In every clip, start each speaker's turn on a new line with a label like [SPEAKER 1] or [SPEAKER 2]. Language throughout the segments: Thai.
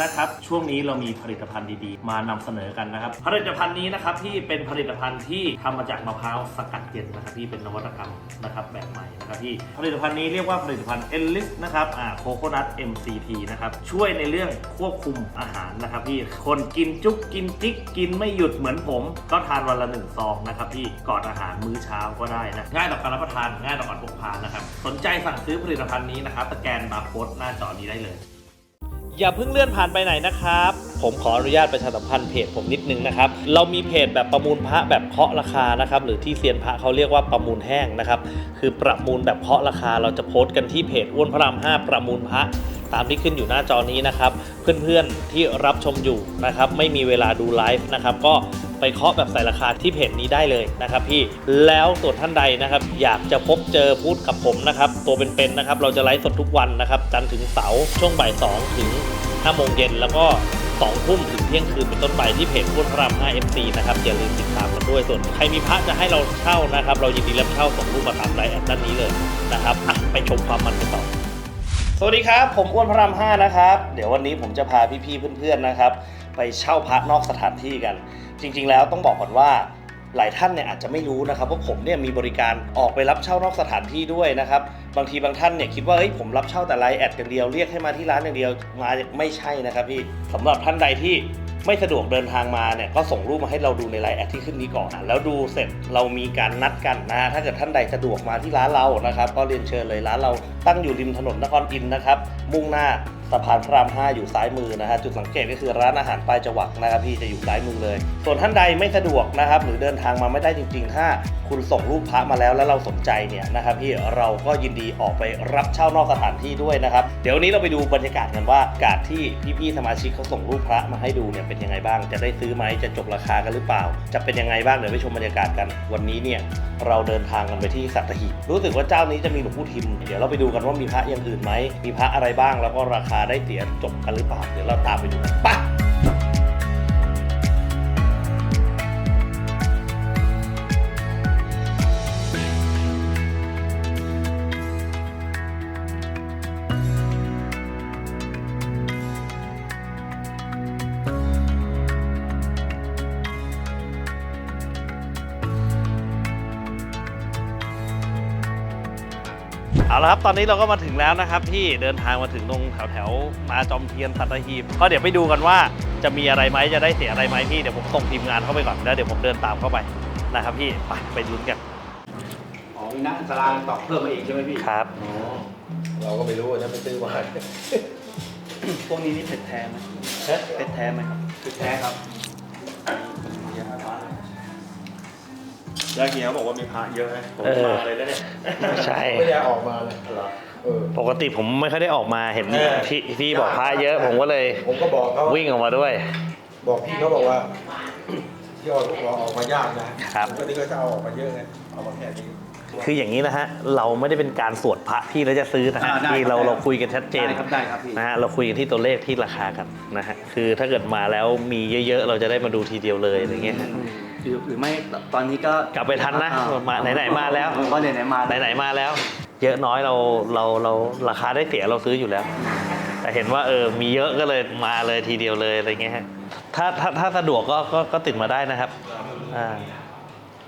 [SPEAKER 1] รับชมกันนะครับ ช่วงนี้เรามีผลิตภัณฑ์ดีๆ มานำเสนอกันนะครับ ผลิตภัณฑ์นี้นะครับที่เป็นผลิตภัณฑ์ที่ทำมาจากมะพร้าวสกัดเย็นนะครับที่เป็นนวัตกรรมนะครับแบบใหม่นะครับที่ผลิตภัณฑ์นี้เรียกว่าผลิตภัณฑ์เอลลิสนะครับอ่าโคโคนัท MCT นะครับช่วยในเรื่องควบคุมอาหารนะครับที่คนกินจุกกินจิกกินไม่หยุดเหมือนผม ก็ทานวันละหนึ่งซองนะครับที่ก่อนอาหารมื้อเช้าก็ได้นะง่ายต่อการรับประทานง่ายต่อการพกพานะครับสนใจสั่งซื้อผลิตภัณฑ์นี้นะครับสแกนบาร์โค้ดหน้าจอนี้ได้เลย อย่าเพิ่งเลื่อนผ่านไปไหนนะครับ ผมขออนุญาตประชาสัมพันธ์เพจผมนิดนึงนะครับ เรามีเพจแบบประมูลพระแบบเคาะราคานะครับ หรือที่เซียนพระเขาเรียกว่าประมูลแห้งนะครับ คือประมูลแบบเคาะราคา เราจะโพสต์กันที่เพจอ้วนพระราม5ประมูลพระตามที่ขึ้นอยู่หน้าจอนี้นะครับ เพื่อนๆที่รับชมอยู่นะครับ ไม่มีเวลาดูไลฟ์นะครับ ก็ ไปเคาะแบบใส่ราคาที่เพจนี้ได้เลยนะครับพี่แล้วส่วนท่านใดนะครับอยากจะพบเจอพูดกับผมนะครับตัวเป็นๆนะครับเราจะไลฟ์สดทุกวันนะครับจันทร์ถึงเสาร์ช่วงบ่าย2ถึง5โมงเย็นแล้วก็2ทุ่มถึงเที่ยงคืนเป็นต้นไปที่เพจพุทธพระราม 5 FC นะครับอย่าลืมติดตามกันด้วยส่วนใครมีพระจะให้เราเช่านะครับ เรายินดีรับเช่าส่งรูปมาตามไลน์แอดด้านนี้เลยนะครับอะไปชมความมันกันต่อ สวัสดีครับ ผมอ้วนพระราม 5 นะครับ เดี๋ยววันนี้ผมจะพาพี่ๆเพื่อนๆนะครับ ไปเช่าพระนอกสถานที่กัน จริง ๆ แล้วต้องบอกก่อนว่าหลายท่านเนี่ยอาจจะไม่รู้นะครับว่าผมเนี่ยมีบริการออกไปรับเช่านอกสถานที่ด้วยนะครับ บางทีบางท่านเนี่ยคิดว่าเฮ้ยผมรับเช่าแต่ไลน์แอดอย่างเดียวเรียกให้มาที่ร้านอย่างเดียวมาไม่ใช่นะครับพี่สำหรับท่านใดที่ไม่สะดวกเดินทางมาเนี่ยก็ส่งรูปมาให้เราดูในไลน์แอดที่ขึ้นนี้ก่อนแล้วดูเสร็จเรามีการนัดกันนะถ้าเกิดท่านใดสะดวกมาที่ร้านเรานะครับ ก็เรียนเชิญเลยร้านเราตั้งอยู่ริมถนนนครอินนะครับมุ่งหน้า สะพานพระราม 5 อยู่ซ้ายมือนะฮะจุดสังเกตก็คือร้านอาหารปลายจวักนะครับพี่จะอยู่ซ้ายมือเลย ส่วนท่านใดไม่สะดวกนะครับหรือเดินทางมาไม่ได้จริง ๆ ถ้าคุณส่งรูปพระมาแล้วแล้วเราสนใจเนี่ยนะครับพี่เราก็ยินดีออกไปรับเช่านอกสถานที่ด้วยนะครับเดี๋ยวนนี้เราไปดูบรรยากาศกันว่าการที่พี่ๆสมาชิกเขาส่งรูปพระมาให้ดูเนี่ยเป็นยังไงบ้าง จะได้ซื้อไหมจะจบราคากันหรือเปล่า จะเป็นยังไงบ้างเดี๋ยวไปชมบรรยากาศกัน วันนี้เนี่ยเราเดินทางกันไปที่สัตหีบรู้สึกว่าเจ้านี้จะมีหลวงปู่ทิม เดี๋ยวเราไปดูกันว่ามีพระอย่างอื่นไหมมีพระอะไรบ้างแล้วก็ราคาได้เสียจบกันหรือเปล่า เดี๋ยวเราตามไปดูกัน เอาละครับ ตอนนี้เราก็มาถึงแล้วนะครับ ที่เดินทางมาถึงตรงแถวแถวๆนาจอมเทียนสัตหีบก็เดี๋ยวไปดูกันว่าจะมีอะไรไหมจะได้เสียอะไรไหมพี่เดี๋ยวผมส่งทีมงานเข้าไปก่อนแล้วเดี๋ยวผมเดินตามเข้าไปนะครับพี่ไปไปลุ้นกัน
[SPEAKER 2] อ๋อมีนักสลางตอกเพิ่มมาเองใช่ไหมพี่
[SPEAKER 1] ครับ
[SPEAKER 2] อ๋อ
[SPEAKER 3] เราก็ไม่รู้นะไปซื้อมา
[SPEAKER 2] พวกนี้นี่เผ็ดแท้ไหมเผ็ดแท้ไหมครับเผ็ดแท้ครับ
[SPEAKER 3] ยาเกียเขาบอกว่ามีพระเยอะนะผม
[SPEAKER 1] เออ
[SPEAKER 3] มาเลยนะเนี่ย
[SPEAKER 1] ใช่
[SPEAKER 3] ไม่ได้ออกมาเลยเออ
[SPEAKER 1] ปกติผมไม่ค่อยได้ออกมาเห็น
[SPEAKER 3] เออ
[SPEAKER 1] พี่พี่บอกพระเยอะผมก็เลย
[SPEAKER 3] ผมก็บอกเขา
[SPEAKER 1] วิ่งออกมาด้วย
[SPEAKER 3] บอกพี่เขาบอกว่าที่ออกพวกเราออกมายากนะครับผมก็นี่ก็จะเอาออกมาเยอะไงเอามาแค่นี้
[SPEAKER 1] คืออย่างนี้นะฮะ เราไม่ได้เป็นการสวดพระพี่แล้วจะซื้อนะฮะ
[SPEAKER 2] อ่าได้
[SPEAKER 1] ที่เรา
[SPEAKER 2] ได้
[SPEAKER 1] เราคุยกันชัดเจน
[SPEAKER 2] ได้ครับได้ครับพี่
[SPEAKER 1] นะฮะเราคุยกันที่ตัวเลขที่ราคากันนะฮะคือถ้าเกิดมาแล้วมีเยอะๆ เราจะได้มาดูทีเดียวเลยอะไรเงี้ยฮะ
[SPEAKER 2] หรือหรือไม่ตอนนี้ก็
[SPEAKER 1] กลับไปทันนะ
[SPEAKER 2] อ่
[SPEAKER 1] มาไหนๆมาแล้ว
[SPEAKER 2] ก็ไหนๆมาแล้ว
[SPEAKER 1] ไหนๆมาแล้ว เยอะน้อยเราเราเราราคาได้เสียเราซื้ออยู่แล้ว แต่เห็นว่าเออมีเยอะก็เลยมาเลยทีเดียวเลยอะไรเงี้ยฮะถ้าถ้าถ้าสะดวกก็ก็ก็ติดมาได้นะครับอ่า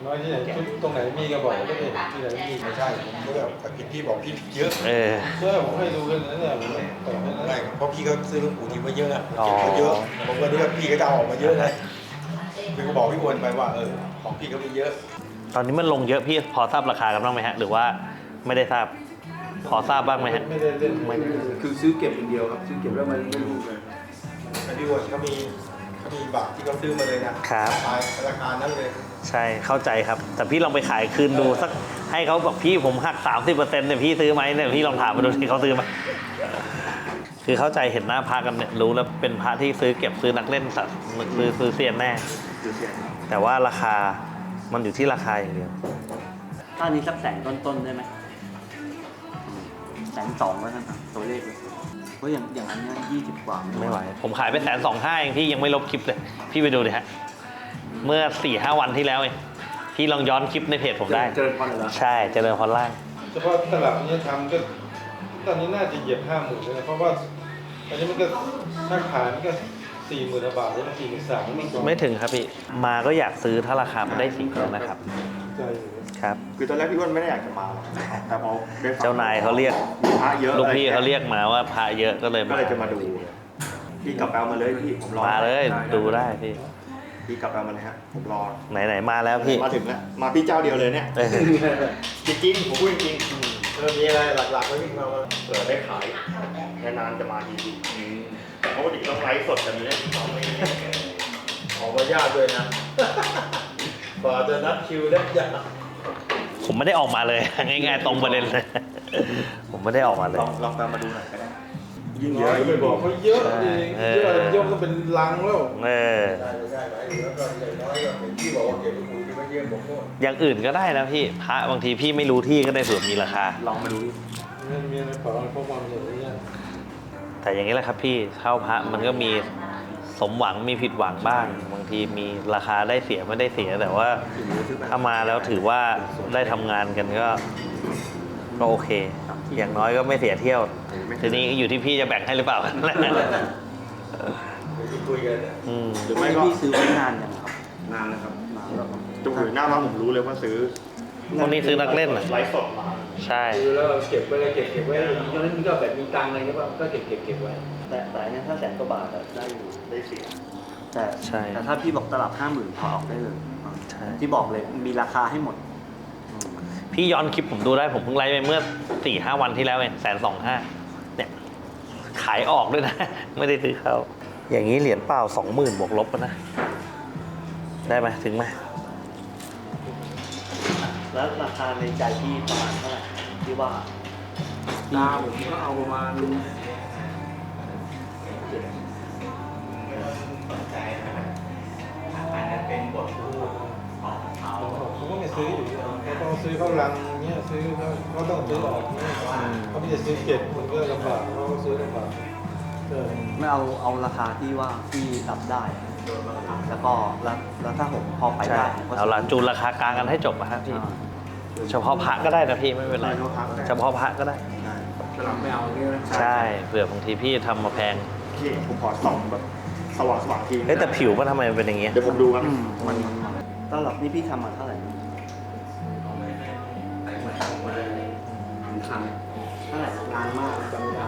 [SPEAKER 3] น้อยที่ไหนตรงไหนมีก็บอกก็ไม่เห็นที่ไหนมีไม่ใช่ผมก็แบบแต่พี่บอกพี่เยอะ
[SPEAKER 1] เออ
[SPEAKER 3] เพื่อผมให้ดูกันนะเนี่ยผมตอบให้นะไม่เพราะพี่ก็ซื้อหลวงปู่ทิมมาเยอะอะ
[SPEAKER 1] อ๋อ
[SPEAKER 3] เก็บมาเยอะผมก็นึกว่าพี่ก็จะเอาออกมาเยอะนะ พี่ก็บอกพี่อ้วนไปว่าเออของพี่ก็มีเยอะ
[SPEAKER 1] ตอนนี้มันลงเยอะพี่พอทราบราคากันบ้างไหมฮะ หรือว่าไม่ได้ทราบ พอทราบบ้างไหมฮะ
[SPEAKER 3] ไม่ได้เล่น
[SPEAKER 1] ไม่ได้
[SPEAKER 2] คือซื้อเก็บอย่างเดียวครับ ซื้อเก็บแล้วมันไม่รู้เลย
[SPEAKER 3] แต่พี่อ้วนเขามีเขามีบัตรที่เขาซื้อมาเลยนะครับ ขายราคานั้นเลย
[SPEAKER 1] ใช่เข้าใจครับ แต่พี่ลองไปขายคืนดูสักให้เขาบอกพี่ผมหัก 30%เนี่ยพี่ซื้อไหมเนี่ยพี่ลองถามมาดูที่เขาซื้อไหมคือเข้าใจเห็นหน้าพระกันเนี่ยรู้แล้วเป็นพระที่ซื้อเก็บซื้อนักเล่นสัตว์ซื้อซื้อเซียนแน่
[SPEAKER 2] ซื้อเสีย
[SPEAKER 1] แต่ว่าราคามันอยู่ที่ราคาอย่างเดียว
[SPEAKER 2] ตอนนี้สักแสนต้นๆได้ไหมแสนสองแล้วท่านตัวเลขเลยเพราะอย่างอย่างอันเนี้ยี่สิบกว่า
[SPEAKER 1] ไม่ไหว ผมขายไปแสนสองห้าเองพี่ยังไม่ลบคลิปเลย พี่ไปดูดิฮะ เมื่อสี่ห้าวันที่แล้วเองพี่ลองย้อนคลิปในเพจผมได้
[SPEAKER 2] เจริญพรเลยเหรอ
[SPEAKER 1] ใช่เจริญพรล่าง
[SPEAKER 3] เฉพาะตลับนี้ทำก็ตอนนี้น่าจะเหยียบห้าหมื่นเลยนะเพราะว่าไออันนี้มันก็ถ้าขายมันก็ สี่หมื่นบาทใช่ไหมสี่หมื่นสามไม่ก่อน
[SPEAKER 1] ไม่ถึงครับพี่ มาก็อยากซื้อถ้าราคามันได้สิ่งนั้นนะครับ
[SPEAKER 3] ใช่อยู่
[SPEAKER 1] ครับ
[SPEAKER 4] คือตอนแรกพี่อ้วนไม่ได้อยากจะมาหรอกแต่พอได้ฟัง
[SPEAKER 1] เจ้านายเขาเรียก
[SPEAKER 4] มีพระเยอะ
[SPEAKER 1] ลูกพี่เขาเรียกมาว่าพาเยอะก็เลย
[SPEAKER 4] ก็เลยจะมาดูพี่กลับไปเอามาเลยพี่ผมรอ
[SPEAKER 1] มาเลย
[SPEAKER 4] ไดู
[SPEAKER 1] ได้พี่
[SPEAKER 4] พี่กลับไปเอามาเลยฮะผมรอ
[SPEAKER 1] ไหนไหนๆมาแล้วพี่
[SPEAKER 4] มาถึงแล้วมาพี่เจ้าเดียวเลยเนี่ย
[SPEAKER 1] เออ
[SPEAKER 4] จริงๆผมพูดจริง
[SPEAKER 3] เออมีอะไรหลักๆก็วิ่งมาว่า
[SPEAKER 4] ๆเผื่อได้ขายนานๆจะมาทีดี เพราะปกติต้องไลฟ์สดแบบนี้
[SPEAKER 3] ออกมายากด้วยนะกว่าจะนัดคิวได้ยาก
[SPEAKER 1] ผมไม่ได้ออกมาเลย ง่ายๆตรงประเด็นเลย ผมไม่ได้ออกมาเลย
[SPEAKER 4] ลองลองไปเอามาดูหน่อยก็ได้ยิ่งเย
[SPEAKER 3] เย
[SPEAKER 4] อะ
[SPEAKER 3] อะไป
[SPEAKER 4] ยิ่ง
[SPEAKER 3] บอกเขาเยอะเอง
[SPEAKER 1] เออ
[SPEAKER 3] เยอะเยอะก็เป็นลังแล้ว
[SPEAKER 1] เออ
[SPEAKER 3] ได้ไม่ได้ไหมแล้วก็อย่างน้อยก็เป็นที่บอกว่าเก็บไปคุยที่ไม่เยี่ยมผมโน่น
[SPEAKER 1] อย่างอื่นก็ได้นะพี่พระบางทีพี่ไม่รู้ที่ก็ได้เผื่อมีราคา
[SPEAKER 4] ลองมาดู
[SPEAKER 3] มันมีอะไรเปล่าเพราะความอย่างนี้
[SPEAKER 1] แต่อย่างนี้แหละครับพี่เข้าพระมันก็มีสมหวังมีผิดหวังบ้าง บางทีมีราคาได้เสียไม่ได้เสียแต่ว่าถ้ามาแล้วถือว่าได้ทำงานกันก็ก็โอเค อย่างน้อยก็ไม่เสียเที่ยว ทีนี้อยู่ที่พี่จะแบ่งให้หรือเปล่า
[SPEAKER 3] เดี๋ยวที่คุยกันเนี่ย
[SPEAKER 1] อืม
[SPEAKER 4] หรือไม่ก็
[SPEAKER 2] พี่ซื้อไว้นานยังครับ
[SPEAKER 4] นานนะครับ
[SPEAKER 2] นานแล้วครับ
[SPEAKER 4] จุกหรือหน้ามาผมรู้เลยว่าซื้อ
[SPEAKER 1] พวกนี้ซื้อนักเล่นอะ
[SPEAKER 4] ไลฟ์สดมา
[SPEAKER 1] ใช่
[SPEAKER 3] คือแล้วเก็บไว้เลยเก็บเก็บไว้ตอนนั้นก็แบบมีตังค์อะไรเงี้ยป่ะก็เก็บเก็บเก็บไว้
[SPEAKER 2] แต่แต่อันเนี้ยถ้าแสนกว่าบาทอะได้อยู่
[SPEAKER 4] ได้เสีย
[SPEAKER 2] แต่
[SPEAKER 1] ใช่
[SPEAKER 2] แต่ถ้าพี่บอกตลับห้าหมื่นพอออกได้เลย
[SPEAKER 1] ใช่
[SPEAKER 2] ที่บอกเลยมีราคาให้หมด
[SPEAKER 1] พี่ย้อนคลิปผมดูได้ผมเพิ่งไลฟ์ไปเมื่อสี่ห้าวันที่แล้วเองแสนสองห้าเนี่ย ขายออกด้วยนะ ไม่ได้ซื้อเขาอย่างนี้เหรียญเปล่าสองหมื่นบวกลบกันนะ ได้ไหมถึงไหม
[SPEAKER 2] แล้วราคาในใจพี่ประมาณเท่าไหร่ที่ว่า
[SPEAKER 3] ตาผมก็เอาประมาณเขาก็ไม่ซื้ออยู่ดีเขาต้องซื้อเข้ารังเงี้ยซื้อเขาเขาต้องซื้อออกเงี้ยเขาไม่จะซื้อเก็บมันก็ลำบากเขาก็ซื้อลำบากเออ
[SPEAKER 2] ไม่เอาเอาราคาที่ว่าพี่รับได้ แล้วก็แล้วแล้วถ้าผมพอไป
[SPEAKER 1] ใช่
[SPEAKER 2] ได้ผมก็
[SPEAKER 1] เอาละจูนราคากลางกันให้จบอะครับพี่
[SPEAKER 2] อ่า
[SPEAKER 1] เฉพาะพระก็ได้นะพี่ไม่เป็นไร
[SPEAKER 4] เฉพาะพระก็ได้
[SPEAKER 1] เฉพาะพระก็ได้
[SPEAKER 3] สลับไม่เอาเนี่ยนะ
[SPEAKER 1] ใช่เผื่อบางทีพี่ทำมาแพง
[SPEAKER 4] พี่ผมขอส่องแบบสว่างสว่างๆที
[SPEAKER 1] เอ้ยแต่ผิวมันทำไมมันเป็นอย่างเงี้ย
[SPEAKER 4] เดี๋ยวผมดูครับ
[SPEAKER 2] อืมมันมันมันตลับนี่พี่ทำมาเท่าไหร่นะเท่าไหร่นานมากจำไม่ได้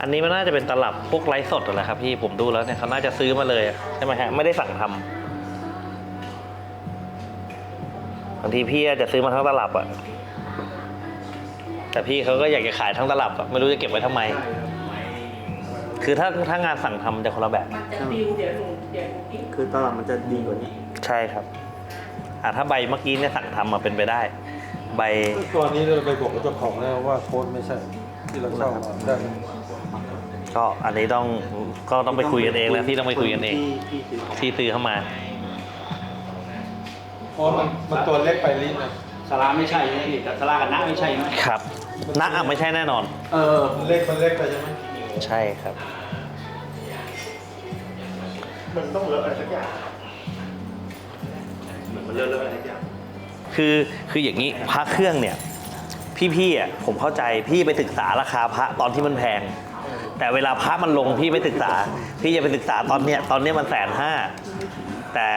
[SPEAKER 1] อันนี้มันน่าจะเป็นตลับพวกไลฟ์สดอะไรครับพี่ผมดูแล้วเนี่ยเขาน่าจะซื้อมาเลยอะใช่ไหมฮะไม่ได้สั่งทำ บางทีพี่อาจจะซื้อมาทั้งตลับอะแต่พี่เขาก็อยากจะขายทั้งตลับอะไม่รู้จะเก็บไว้ทำไม คือถ้าถ้างานสั่งทำจะคนละแบบ
[SPEAKER 5] มันจะปิวเดี๋ยวหนูเดี๋ยวหนูกิน
[SPEAKER 2] คือตลับมันจะดีกว่านี้
[SPEAKER 1] ใช่ครับอ่าถ้าใบเมื่อกี้เนี่ยสั่งทำมาเป็นไปได้ ใบ
[SPEAKER 3] ตัวนี้เราไปบอกกับเจ้าของแล้วว่าโค้ดไม่ใช่ ที่เราเช่ามาได้
[SPEAKER 1] ก็อันนี้ต้องก็ต้องไปคุยกันเองแล้วพี่ต้องไปคุยกันเอง
[SPEAKER 2] ที่ที่ซื้อของ
[SPEAKER 1] ที่ซื้อเข้ามา
[SPEAKER 3] เพราะมันมันตัวเล็กไปลิ้นนะ
[SPEAKER 2] สาราไม่ใช่ไหมพี่แต่สารากับน้าไม่ใช่ไหม
[SPEAKER 1] ครับนักอะไม่ใช่แน่นอน
[SPEAKER 2] เออ
[SPEAKER 3] มันเล็กมันเล็กไปใช่ไหม
[SPEAKER 1] ใช่ครับ
[SPEAKER 4] มันต้องเลอะอะไรสักอย่างเหมือนมันเลอะเลอะอะไรสักอย่าง
[SPEAKER 1] คือคืออย่างนี้พระเครื่องเนี่ย พี่ๆอะผมเข้าใจพี่ไปศึกษาราคาพระตอนที่มันแพง แต่เวลาพระมันลงพี่ไม่ศึกษา พี่จะไปศึกษาตอนเนี้ยตอนเนี้ยมันแสนห้าแต่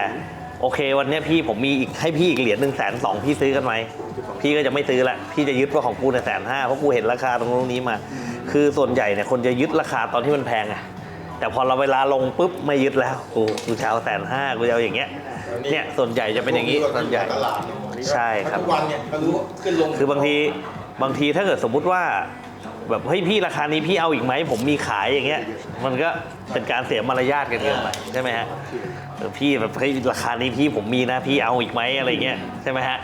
[SPEAKER 1] โอเค วันเนี้ยพี่ผมมีอีกให้พี่อีกเหรียญหนึ่งแสนสองพี่ซื้อกันไหมพี่ก็จะไม่ซื้อละพี่จะยึดว่าของกูในแสนห้าเพราะกูเห็นราคาตรงนู้นนี้มา คือส่วนใหญ่เนี่ยคนจะยึดราคาตอนที่มันแพงอะแต่พอเราเวลาลงปุ๊บไม่ยึดแล้วกูกูจะเอาแสนห้ากูจะเอาอย่างเงี้ยเนี่ยส่วนใหญ่จะเป็นอย่างนี้ส่วนใหญ่
[SPEAKER 3] ตลาดเนี่ย
[SPEAKER 1] ใช่ครับ
[SPEAKER 3] ทุกวันเนี่ยเขารู้ขึ้นลง
[SPEAKER 1] คือบางทีบางทีถ้าเกิดสมมุติว่า แบบเฮ้ยพี่ราคานี้พี่เอาอีกไหมผมมีขายอย่างเงี้ย มันก็เป็นการเสียมารยาทกันเกินไปใช่ไหมฮะเออพี่แบบเฮ้ยราคานี้พี่ผมมีนะพี่เอาอีกไหมอะไรเงี้ยใช่ไหมฮะ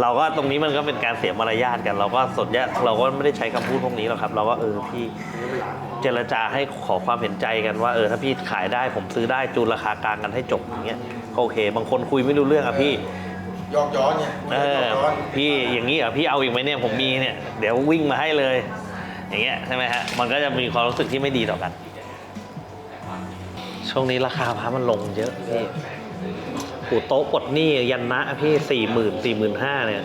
[SPEAKER 1] เราก็ตรงนี้มันก็เป็นการเสียมารยาทกัน เราก็สดยะเราก็ไม่ได้ใช้คำพูดพวกนี้หรอกครับ เราก็เออพี่เจรจาให้ขอความเห็นใจกันว่าเออถ้าพี่ขายได้ผมซื้อได้จูนราคากลางกันให้จบอย่างเงี้ยก็โอเค บางคนคุยไม่รู้เรื่องอะพี่
[SPEAKER 3] ยอกย้อนเนี่ย
[SPEAKER 1] เออ
[SPEAKER 3] ยอกย้อน
[SPEAKER 1] พี่อย่างนี้เหรอพี่เอาอีกไหมเนี่ยผมมีเนี่ย เดี๋ยววิ่งมาให้เลย อย่างเงี้ยใช่ไหมฮะมันก็จะมีความรู้สึกที่ไม่ดีต่อกัน ช่วงนี้ราคาพระมันลงเยอะพี่ปูโต๊ะปลดหนี้ยันนะพี่สี่หมื่นสี่หมื่นห้าเนี่ย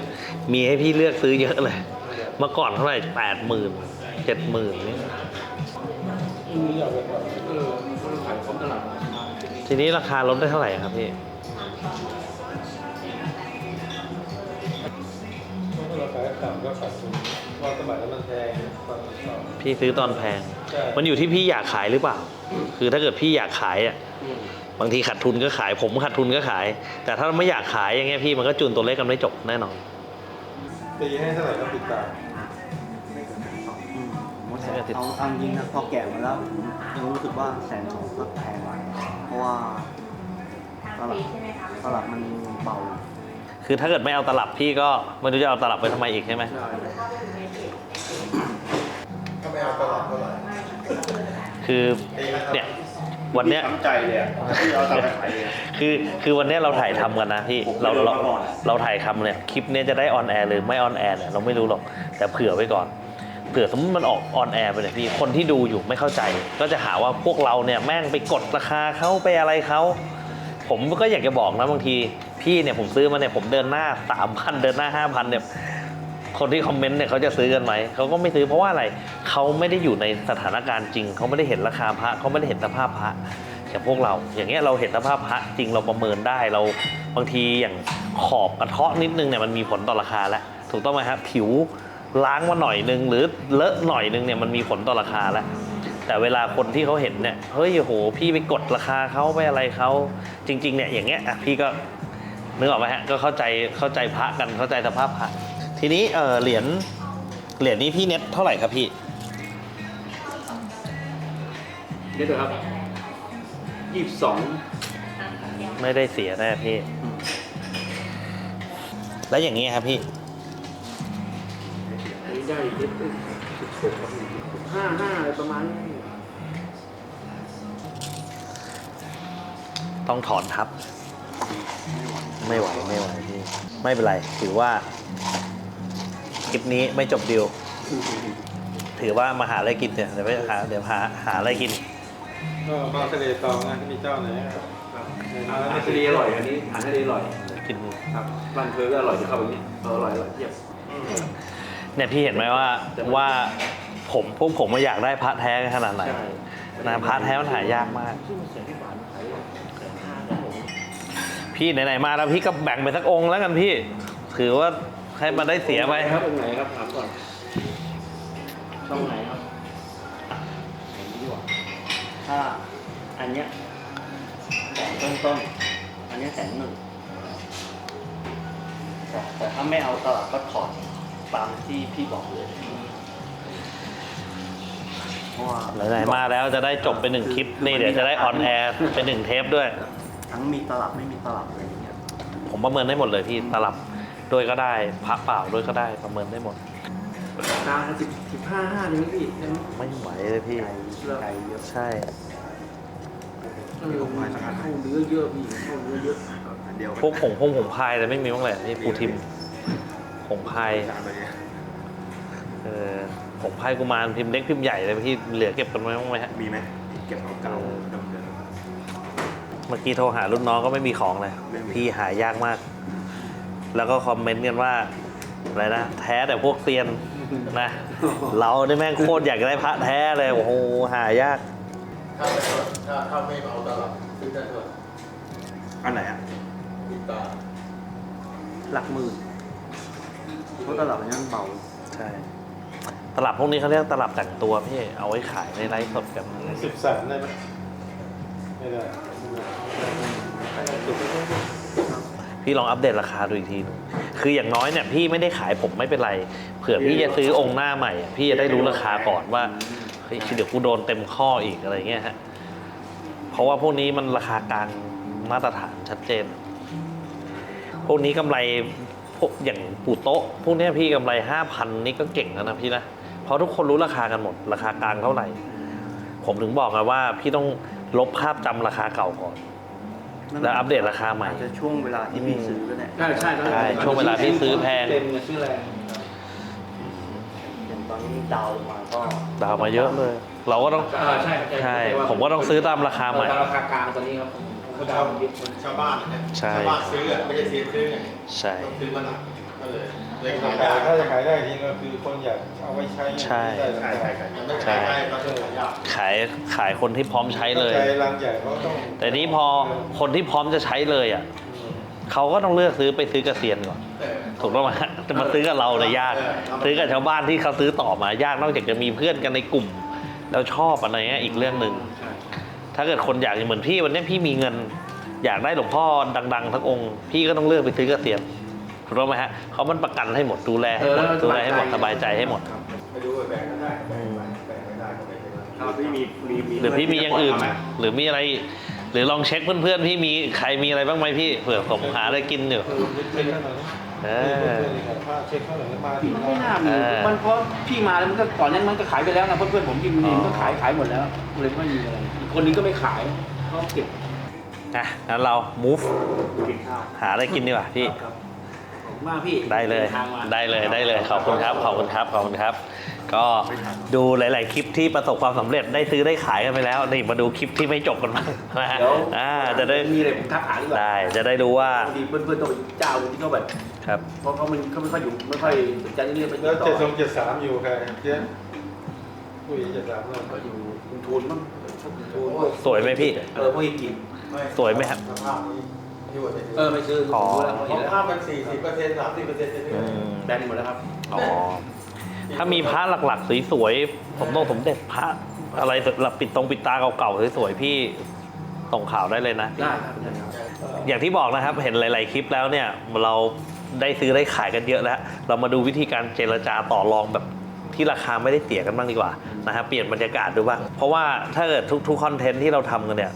[SPEAKER 1] มีให้พี่เลือกซื้อเยอะเลย เมื่อก่อนเท่าไหร่แปดหมื่นเจ็ดหมื่นนี่
[SPEAKER 3] นี่ย
[SPEAKER 1] ทีนี้ราคาลดได้เท่าไหร่ครับพี่
[SPEAKER 3] เพราะเราขายต่ำก็ขาดทุน เพราะสมัยนั้นมันแพงตอนมันต่ำ
[SPEAKER 1] พี่ซื้อตอนแพง
[SPEAKER 3] ใช่
[SPEAKER 1] มันอยู่ที่พี่อยากขายหรือเปล่า คือถ้าเกิดพี่อยากขายอะบางทีขาดทุนก็ขาย ผมขาดทุนก็ขาย แต่ถ้าไม่อยากขายอย่างเงี้ยพี่มันก็จูนตัวเลขกันไม่จบแน่นอน
[SPEAKER 3] ตีให้เท่าไหร่ก็ติดตาม
[SPEAKER 2] อืมผมว่าแสนเอาเอาจริงนะพอแกะมาแล้วผมยังรู้สึกว่าแสนสองก็แพงไปเพราะว่าตลับตลับมันเบา
[SPEAKER 1] คือถ้าเกิดไม่เอาตลับพี่ก็ไม่รู้จะเอาตลับไปทำไมอีกใช่ไหม
[SPEAKER 3] ก็ไม่ เอาตลอดเท่าไหร่
[SPEAKER 1] คือเนี่ยวันเนี้ย
[SPEAKER 4] ทำใจเลยอะที่เอาตามไปขายเลยอะ
[SPEAKER 1] คือคือวันเนี้ยเราถ่ายทำกันนะพี่เราเราเราถ่ายทำเนี่ยคลิปเนี้ยจะได้ออนแอร์หรือไม่ออนแอร์เนี่ยเราไม่รู้หรอกแต่เผื่อไว้ก่อน เผื่อสมมติมันออกออนแอร์ไปเนี่ยพี่คนที่ดูอยู่ไม่เข้าใจ ก็จะหาว่าพวกเราเนี่ยแม่งไปกดราคาเขาไปอะไรเขาผมก็อยากจะบอกนะบางที พี่เนี่ยผมซื้อมาเนี่ยผมเดินหน้าสามพันเดินหน้าห้าพันเนี่ย คนที่คอมเมนต์เนี่ยเขาจะซื้อกันไหมเขาก็ไม่ซื้อเพราะว่าอะไรเขาไม่ได้อยู่ในสถานการณ์จริงเขาไม่ได้เห็นราคาพระเขาไม่ได้เห็นสภาพพระอย่างพวกเรา อย่างเงี้ยเราเห็นสภาพพระจริงเราประเมินได้เราบางทีอย่างขอบกระเทาะนิดนึงเนี่ยมันมีผลต่อราคาแล้วถูกต้องไหมครับผิวล้างมาหน่อยนึงหรือเลอะหน่อยนึงเนี่ยมันมีผลต่อราคาแล้วแต่เวลาคนที่เขาเห็นเนี่ยเฮ้ยโหพี่ไปกดราคาเขาไปอะไรเขาจริง ๆเนี่ยอย่างเงี้ยพี่ก็นึกออกไหมฮะก็เข้าใจเข้าใจพระกันเข้าใจสภาพพระ ทีนี้เออเหรียญเหรียญนี้พี่เน็ตเท่าไหร่ครับพี่
[SPEAKER 4] นี่เถอะครับยี่สิบสอง
[SPEAKER 1] ไม่ได้เสียแน่พี่ แล้วอย่างนี้ครับพี่
[SPEAKER 4] นี่ได้เจ็ดสิบหกห้าห้าอะไรประมาณนี้
[SPEAKER 1] ต้องถอนทับ ไม่ไหวไม่ไหวพี่ ไม่เป็นไร ถือว่า คลิปนี้ไม่จบดีลถือว่ามาหาอะไรกินเดี๋ยวเดี๋ยวไปหาเดี๋ยวหาหาอะไรกิน
[SPEAKER 3] ก็มาทะเลตองนะที่มีเจ้าไหนครับ
[SPEAKER 4] อาหารทะเลอร่อยอันนี้อาหารทะเลอร่อย
[SPEAKER 1] กิน
[SPEAKER 4] ครับบ้านเธอก็อร่อยที่เข้าไปนี้เอออร่อยอร่อยเทียบ
[SPEAKER 1] เนี่ยพี่เห็นไหมว่าว่าผมพวกผมมาอยากได้พระแท้ขนาดไหน
[SPEAKER 4] ใช่
[SPEAKER 1] นะพระแท้มันหายากมาก พี่ไหนๆมาแล้วพี่ก็แบ่งไปสักองค์แล้วกันพี่ ถือว่า ให้มันได้เสียไป
[SPEAKER 4] ครับองค์ไหนครับถามก่อนช่องไหนครับเห็นดีกว่า
[SPEAKER 2] ถ้าอันเนี้ยแสนต้นต้นๆอันเนี้ยแสนหนึ่งแต่แต่ถ้าไม่เอาตลับก็ถอดตามที่พี่บอกเลยเพราะว่า
[SPEAKER 1] ไหนๆมาแล้วจะได้จบเป็นหนึ่งคลิปนี่เดี๋ยวจะได้ออนแอร์เป็นหนึ่งเทปด้วย
[SPEAKER 2] ทั้งมีตลับไม่มีตลับอะไรอย่างเงี้ย
[SPEAKER 1] ผมประเมินได้หมดเลยพี่ตลับ ด้วยก็ได้พระเปล่าด้วยก็ได้ประเมินได้หมด
[SPEAKER 4] กลางสิบสิบห้าห้าเลยพี่ใช่ไหม
[SPEAKER 1] ไม่ไหวเลยพี่
[SPEAKER 2] ไกลไกลเยอะ
[SPEAKER 1] ใช่
[SPEAKER 4] เออเข้าเนื้อเยอะพี่เข้าเนื้อเยอะ
[SPEAKER 2] เดียว
[SPEAKER 1] พวกผงพงผงพายแต่ไม่มีบ้างแหละนี่ปูทิมผงพายเออผงพายกุมารพิมพ์เล็กพิมพ์ใหญ่เลยพี่เหลือเก็บกันไว้บ้างไหมฮะ
[SPEAKER 3] มีไหมเก็บเก่าๆเดิม
[SPEAKER 1] เมื่อกี้โทรหารุ่นน้องก็ไม่มีของเลย
[SPEAKER 3] ไม่มี
[SPEAKER 1] พี่หายากมาก แล้วก็คอมเมนต์กันว่าอะไรนะแท้แต่พวกเซียนนะ เราได้แม่งโคตรอยากจะได้พระแท้เลยโอ้โหหายาก
[SPEAKER 6] ถ้าไม่ถ้าถ้าไม่เอาตลับซื้อได้เท่าไหร่
[SPEAKER 3] อันไหนอะ
[SPEAKER 6] มีตา
[SPEAKER 2] หลักหมื่นเพราะตลับอันนี้มันเบา
[SPEAKER 1] ใช่ ตลับพวกนี้เขาเรียกตลับแต่งตัวพี่เอาไว้ขายในไลฟ์สดกัน
[SPEAKER 3] สิบแสนได้ไหมไม่ได้สิบ
[SPEAKER 1] พี่ลองอัปเดตราคาดูอีกทีหนึ่งคืออย่างน้อยเนี่ยพี่ไม่ได้ขายผมไม่เป็นไร เผื่อพี่จะซื้อองค์หน้าใหม่พี่จะได้รู้ราคาก่อนว่าเฮ้ยเดี๋ยวกูโดนเต็มข้ออีกอะไรเงี้ยฮะ เพราะว่าพวกนี้มันราคากลางมาตรฐานชัดเจน พวกนี้กำไรพวกอย่างปู่โต๊ะ พวกเนี้ยพี่กำไรห้าพันนี่ก็เก่งแล้วนะพี่นะ เพราะทุกคนรู้ราคากันหมด ราคากลางเท่าไหร่ ผมถึงบอกไงว่าพี่ต้องลบภาพจำราคาเก่าก่อน แล้วอัปเดตราคาใหม่
[SPEAKER 2] อาจจะช่วงเวลาที่พี่ซื้อก็ได้
[SPEAKER 4] ใช่ใช่
[SPEAKER 1] ใช่ช่วงเวลาที่ซื้อแพง
[SPEAKER 4] เต็มเนี่ยซื้อแรง
[SPEAKER 2] อย่างตอนนี้ดาวลงมาก็
[SPEAKER 1] ดาวมาเยอะเลย เราก็ต้อง
[SPEAKER 4] อ่าใช่
[SPEAKER 1] ใช่ ผมก็ต้องซื้อตามราคาใหม่
[SPEAKER 4] ตราคากลางตอนนี้ครับผมก็ดาวน์เยอะ
[SPEAKER 6] ชาวบ้านนะ
[SPEAKER 1] ใช่
[SPEAKER 6] ชาวบ้านซื้ออะไม่ใช่ซื้อซื้อไง
[SPEAKER 1] ใช่
[SPEAKER 6] ต้องซื้อมาหนักก็เลย
[SPEAKER 3] แต่ถ้าจะขายได้จริงก็คือคนอยากเอาไว้ใช้
[SPEAKER 1] ใช่
[SPEAKER 3] ได้
[SPEAKER 6] ใช่
[SPEAKER 3] ใช่
[SPEAKER 6] ใช่ใช่ยังไม่ขายได้ก็จะขายยาก
[SPEAKER 1] ขายขายคนที่พร้อมใช้เลย
[SPEAKER 3] ใจรังใหญ่เขาต้อง
[SPEAKER 1] แต่นี้พอคนที่พร้อมจะใช้เลยอะเขาก็ต้องเลือกซื้อไปซื้อเกษียณก่อน
[SPEAKER 6] เออ
[SPEAKER 1] ถูกต้องไหมจะมาซื้อกับเราเนี่ยยาก ซื้อกับชาวบ้านที่เขาซื้อต่อมายากนอกจากจะมีเพื่อนกันในกลุ่ม แล้วชอบอะไรเงี้ยอีกเรื่องหนึ่งถ้าเกิดคนอยากเหมือนพี่วันนี้พี่มีเงิน อยากได้หลวงพ่อดัง ๆทั้งองค์ พี่ก็ต้องเลือกไปซื้อเกษียณ ถูกต้องไหมฮะเขามันประกันให้หมดดูแลให้หมดดูแลให้หมดสบายใจให้หมด
[SPEAKER 6] ไม่รู้ว่าแบ่งกันได้แบ่งไปแบ่งไม่ได้ก็ไม่เป็นไร
[SPEAKER 4] ครับพี่มีมีมี
[SPEAKER 1] หรือพี่มีอย่างอื่น หรือมีอะไร หรือลองเช็คเพื่อนๆพี่มีใครมีอะไรบ้างไหมพี่เผื่อผมหาอะไรกินอยู่
[SPEAKER 3] เออเช็คเท่าไหร่
[SPEAKER 1] เอ
[SPEAKER 3] เอ
[SPEAKER 1] อ
[SPEAKER 3] อผ้าเช็คเท่าไหร่มาที่
[SPEAKER 4] ไม่น่ามี
[SPEAKER 1] เออ
[SPEAKER 4] มันเพราะพี่มาแล้วมันก็ก่อนนั้นมันก็ขายไปแล้วนะเพื่อนๆผมยิมนี่มันก็ขายขายหมดแล้วเลยไม่มีอะไรอีกคนนึงก็ไม่ขายเขาเก็บ
[SPEAKER 1] อะงั้นเรา move
[SPEAKER 4] กินข้าว
[SPEAKER 1] หาอะไรกินดีกว่าพี่
[SPEAKER 4] ครับขอบคุณ มากพี่
[SPEAKER 1] ได้เลย
[SPEAKER 4] ดินทางมา
[SPEAKER 1] ได้เลยได้เลยขอบคุณครับขอบคุณครับขอบคุณครับ ก็ดูหลาย ๆ คลิปที่ประสบความสำเร็จได้ซื้อได้ขายกันไปแล้วนี่มาดูคลิปที่ไม่จบกันบ้างนะฮะ
[SPEAKER 4] เดี๋ยว
[SPEAKER 1] อ่าจะได้
[SPEAKER 4] มีอะไรผมทักหาดีกว่า
[SPEAKER 1] ได้จะได้รู้ว่า
[SPEAKER 4] พอดีเพื่อนๆต้องไปเจ้าที่เขาแบบ
[SPEAKER 1] ครับ
[SPEAKER 4] เพราะเขามันเขาไม่ค่อยอยู่ไม่ค่อยสนใจเรื่องไป
[SPEAKER 3] แล้ว
[SPEAKER 4] ต่
[SPEAKER 3] เจ็ดส
[SPEAKER 4] อ
[SPEAKER 3] องเจ็ดสามอยู่ใครเจ๊ผู้หญิงเจ็ดสามแล้ว
[SPEAKER 4] เขาอยู่คุณทูนมั้งชอบคุณทูน
[SPEAKER 1] สวยไหมพี่
[SPEAKER 4] เออพวกอีกิน
[SPEAKER 1] สวยไหมครับ
[SPEAKER 6] สภาพนี้ที่ว่าจะ
[SPEAKER 4] เออไม่ซื้อ
[SPEAKER 1] อ๋อ
[SPEAKER 4] ผมรู้แล้วผม
[SPEAKER 6] เพ
[SPEAKER 4] เห็น
[SPEAKER 6] ราะ
[SPEAKER 4] แล้ว
[SPEAKER 6] ภาพมันสี่สิบเปอร์เซ็นต์สามสิบเปอร์เซ็นต์จะ
[SPEAKER 1] อืม
[SPEAKER 4] แบนหมดแล้วครับ
[SPEAKER 1] อ๋อ ถ้ามีพระหลักๆสวยๆผมต้องสมเด็จพระอะไรปิดตรงปิดตาเก่าๆสวยๆพี่ส่งข่าวได้เลยนะ
[SPEAKER 4] ได้ครับได้ครับ
[SPEAKER 1] อย่างที่บอกนะครับเห็นหลาย ๆ คลิปแล้วเนี่ย เราได้ซื้อได้ขายกันเยอะแล้ว เรามาดูวิธีการเจรจาต่อรองแบบที่ราคาไม่ได้เสียกันบ้างดีกว่านะครับเปลี่ยนบรรยากาศดูบ้างเพราะว่าถ้าเกิดทุกๆคอนเทนต์ที่เราทำกันเนี่ย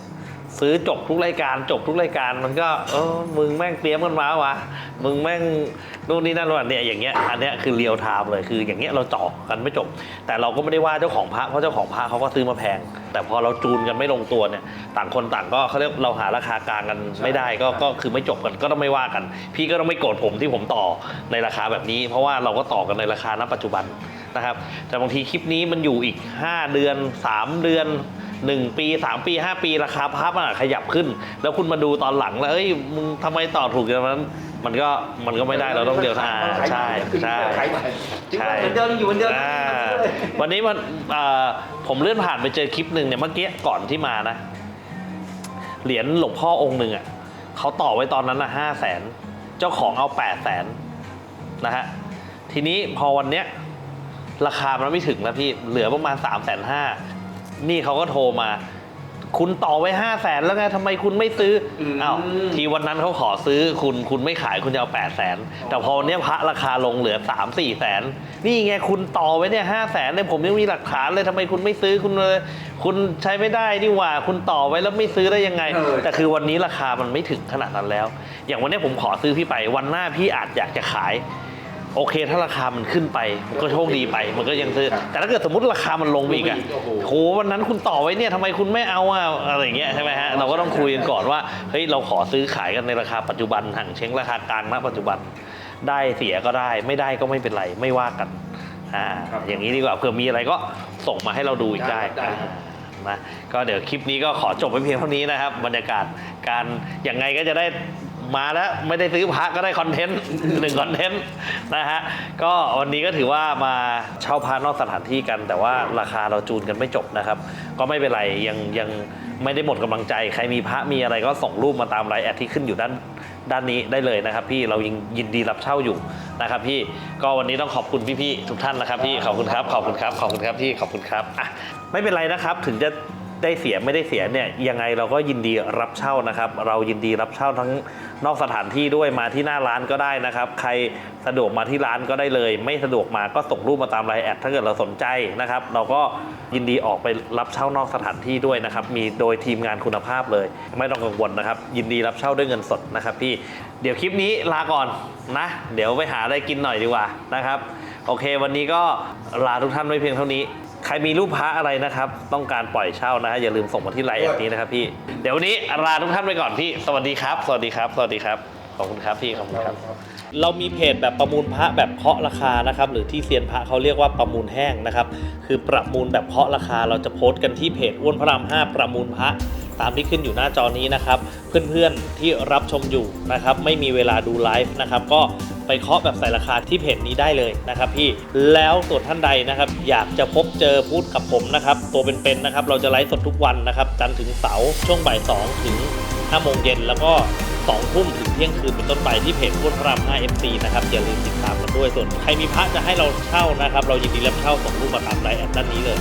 [SPEAKER 1] ซื้อจบทุกรายการจบทุกรายการมันก็เออมึงแม่งเตรียมกันมาวะมึงแม่งนู่นนี่นั่นวะเนี่ยอย่างเงี้ยอันเนี้ยคือเรียลไทม์เลยคืออย่างเงี้ยเราเจาะกันไม่จบ แต่เราก็ไม่ได้ว่าเจ้าของพระเพราะเจ้าของพระเขาก็ซื้อมาแพง แต่พอเราจูนกันไม่ลงตัวเนี่ยต่างคนต่างก็เขาเรียกเราหาราคากลางกันไม่ได้ก็ก็คือไม่จบกันก็ต้องไม่ว่ากัน พี่ก็ต้องไม่โกรธผมที่ผมต่อในราคาแบบนี้ เพราะว่าเราก็ต่อกันในราคาณปัจจุบันนะครับแต่บางทีคลิปนี้มันอยู่อีก 5 เดือน 3 เดือน 1 ปี 3 ปี 5 ปีราคาภาพมันอะขยับขึ้น แล้วคุณมาดูตอนหลังแล้วเอ้ยมึงทำไมต่อถูกอย่างนั้น มันก็มันก็ไม่ได้เราต้องเดียวทางใช่ใช่
[SPEAKER 4] ขายไป
[SPEAKER 1] ใช่
[SPEAKER 4] เหมือนเดิมอยู่เหมือนเดิม
[SPEAKER 1] อ่าวันนี้มันเอ่อผมเลื่อนผ่านไปเจอคลิปหนึ่งเนี่ยเมื่อกี้ก่อนที่มานะ เหรียญหลวงพ่อองค์หนึ่งอะเขาต่อไว้ตอนนั้นนะห้าแสนเจ้าของเอาแปดแสนนะฮะทีนี้พอวันเนี้ยราคามันไม่ถึงแล้วพี่เหลือประมาณ3ามแสนห้า นี่เขาก็โทรมา คุณต่อไว้ห้าแสนแล้วไงทำไมคุณไม่ซื้ออ
[SPEAKER 4] ม
[SPEAKER 1] อ้าวทีวันนั้นเขาขอซื้อคุณคุณไม่ขายคุณจะเอาแปดแสนแต่พอวันเนี้ยพระราคาลงเหลือสามสี่แสนนี่ไงคุณต่อไว้เนี่ยห้าแสนเนี่ยผมยังมีหลักฐานเลยทำไมคุณไม่ซื้อคุณเลยคุณใช้ไม่ได้นี่หว่า คุณต่อไว้แล้วไม่ซื้อได้ยังไง
[SPEAKER 4] เออ
[SPEAKER 1] แต่คือวันนี้ราคามันไม่ถึงขนาดนั้นแล้ว อย่างวันนี้ผมขอซื้อพี่ไปวันหน้าพี่อาจอยากจะขาย โอเคถ้าราคามันขึ้นไปมันก็โชคดีไป มันก็ยังซื้อ แต่ถ้าเกิดสมมติราคามันลงไปอีกอะ
[SPEAKER 4] โอ้โห
[SPEAKER 1] โหวันนั้นคุณต่อไว้เนี่ยทำไมคุณไม่เอาอะอะไรอย่างเงี้ยใช่ไหมฮะเราก็ต้องคุยกันก่อนว่าเฮ้ยเราขอซื้อขายกันในราคาปัจจุบันห่างเช้งราคากลางณปัจจุบันได้เสียก็ได้ ไม่ได้ก็ไม่เป็นไรไม่ว่ากันอ่าอย่างนี้ดีกว่าเผื่อมีอะไรก็ส่งมาให้เราดูอีกได้
[SPEAKER 4] ได้ครับ
[SPEAKER 1] นะก็เดี๋ยวคลิปนี้ก็ขอจบไปเพียงเท่านี้นะครับ บรรยากาศการอย่างไงก็จะได้ มาแล้วไม่ได้ซื้อพระก็ได้คอนเทนต์หนึ่งคอนเทนต์นะฮะก็วันนี้ก็ถือว่ามาเช่าพระนอกสถานที่กัน แต่ว่าราคาเราจูนกันไม่จบนะครับ ก็ไม่เป็นไรยังยังไม่ได้หมดกำลังใจ ใครมีพระมีอะไรก็ส่งรูปมาตามไลน์แอดที่ขึ้นอยู่ด้านด้านนี้ได้เลยนะครับพี่เรายิงยินดีรับเช่าอยู่นะครับพี่ก็วันนี้ต้องขอบคุณพี่ๆทุกท่านนะครับพี่ขอบคุณครับขอบคุณครับขอบคุณครับพี่ขอบคุณครับอะไม่เป็นไรนะครับถึงจะ ได้เสียไม่ได้เสียเนี่ยยังไงเราก็ยินดีรับเช่านะครับ เรายินดีรับเช่าทั้งนอกสถานที่ด้วยมาที่หน้าร้านก็ได้นะครับ ใครสะดวกมาที่ร้านก็ได้เลย ไม่สะดวกมาก็ส่งรูปมาตามไลน์แอดถ้าเกิดเราสนใจนะครับ เราก็ยินดีออกไปรับเช่านอกสถานที่ด้วยนะครับ มีโดยทีมงานคุณภาพเลย ไม่ต้องกังวลนะครับ ยินดีรับเช่าด้วยเงินสดนะครับพี่เดี๋ยวคลิปนี้ลาก่อนนะ เดี๋ยวไปหาอะไรกินหน่อยดีกว่านะครับ โอเค วันนี้ก็ลาทุกท่านไว้เพียงเท่านี้ ใครมีรูปพระอะไรนะครับ ต้องการปล่อยเช่านะฮะอย่าลืมส่งมาที่ไลน์แอดนี้นะครับพี่ เดี๋ยววันนี้ลาทุกท่านไปก่อนพี่ สวัสดีครับ สวัสดีครับ สวัสดีครับ ขอบคุณครับพี่ ขอบคุณครับ เรามีเพจแบบประมูลพระแบบเคาะราคานะครับ หรือที่เซียนพระเขาเรียกว่าประมูลแห้งนะครับ คือประมูลแบบเคาะราคา เราจะโพสต์กันที่เพจอ้วนพระราม5ประมูลพระตามที่ขึ้นอยู่หน้าจอนี้นะครับ เพื่อนๆที่รับชมอยู่นะครับ ไม่มีเวลาดูไลฟ์นะครับ ก็ ไปเคาะแบบใส่ราคาที่เพจนี้ได้เลยนะครับพี่แล้วส่วนท่านใดนะครับ อยากจะพบเจอพูดกับผมนะครับตัวเป็นๆนะครับ เราจะไลฟ์สดทุกวันนะครับจันทร์ถึงเสาร์ช่วงบ่าย2ถึง5โมงเย็นแล้วก็2ทุ่มถึงเที่ยงคืนเป็นต้นไปที่เพจพูดพระราม5 FC นะครับ อย่าลืมติดตามกันด้วยส่วนใครมีพระจะให้เราเช่านะครับ เรายินดีรับเช่าส่งรูปมาตามไลน์แอดด้านนี้เลย